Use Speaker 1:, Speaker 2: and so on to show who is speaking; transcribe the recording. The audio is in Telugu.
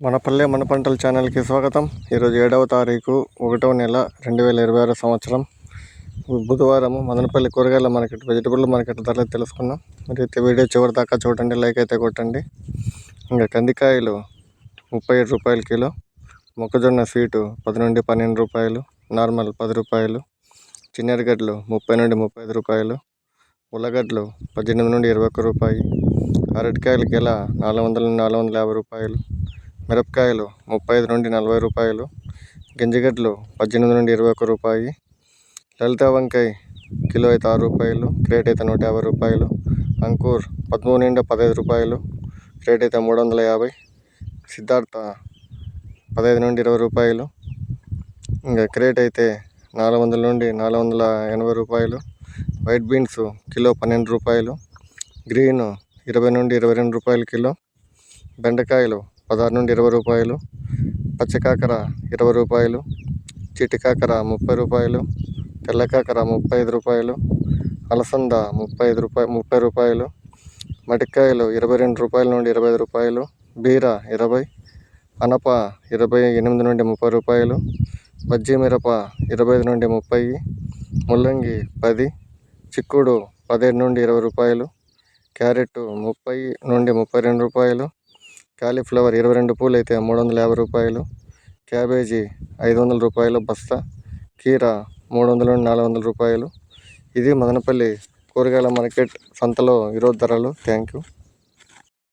Speaker 1: మన పల్లె మన పంటల ఛానల్కి స్వాగతం. ఈరోజు ఏడవ తారీఖు ఒకటవ నెల రెండు వేల ఇరవై ఆరో సంవత్సరం. బుధవారం మదనపల్లి కూరగాయల మార్కెట్ వెజిటబుల్ మార్కెట్ ధరలు తెలుసుకుందాం మరి అయితే వీడియో చివరి దాకా చూడండి లైక్ అయితే కొట్టండి. ఇంకా కందికాయలు ముప్పై ఏడు రూపాయల కిలో మొక్కజొన్న స్వీటు పది నుండి పన్నెండు రూపాయలు నార్మల్ పది రూపాయలు చిన్నెరగడ్డలు ముప్పై నుండి ముప్పై ఐదు రూపాయలు ఉల్లగడ్డలు పద్దెనిమిది నుండి ఇరవై ఒక్క రూపాయి అరటికాయలకి ఎలా నాలుగు వందల నుండి నాలుగు వందల యాభై రూపాయలు మిరపకాయలు ముప్పై ఐదు నుండి నలభై రూపాయలు గింజగడ్డలు పద్దెనిమిది నుండి ఇరవై ఒక్క రూపాయి లలిత వంకాయ కిలో అయితే ఆరు రూపాయలు క్రేట్ అయితే నూట యాభై రూపాయలు అంకూర్ పదమూడు నుండి పదహైదు రూపాయలు క్రేట్ అయితే మూడు వందల యాభై సిద్ధార్థ పదహైదు నుండి ఇరవై రూపాయలు ఇంకా క్రేట్ అయితే నాలుగు వందల నుండి నాలుగు వందల ఎనభై రూపాయలు వైట్ బీన్స్ కిలో పన్నెండు రూపాయలు గ్రీన్ ఇరవై నుండి ఇరవై రెండు రూపాయలు కిలో బెండకాయలు పదహారు నుండి ఇరవై రూపాయలు పచ్చకాకర ఇరవై రూపాయలు చిటికాకర ముప్పై రూపాయలు తెల్ల కాకర ముప్పై ఐదు రూపాయలు అలసంద ముప్పై ఐదు రూపాయ ముప్పై రూపాయలు మటికాయలు ఇరవై రెండు రూపాయల నుండి ఇరవై ఐదు రూపాయలు బీర ఇరవై అనప ఇరవై ఎనిమిది నుండి ముప్పై రూపాయలు బజ్జీ మిరప ఇరవై ఐదు నుండి ముప్పై ముల్లంగి పది చిక్కుడు పదిహేడు నుండి ఇరవై రూపాయలు క్యారెట్ ముప్పై నుండి ముప్పై రెండు రూపాయలు కాలీఫ్లవర్ ఇరవై రెండు పూలు అయితే మూడు వందల యాభై రూపాయలు. క్యాబేజీ ఐదు వందల రూపాయలు. బస్తా కీర మూడు వందల నుండి నాలుగు వందల రూపాయలు. ఇది మదనపల్లి కూరగాయల మార్కెట్ సంతలో ఈరోజు ధరలు. Thank you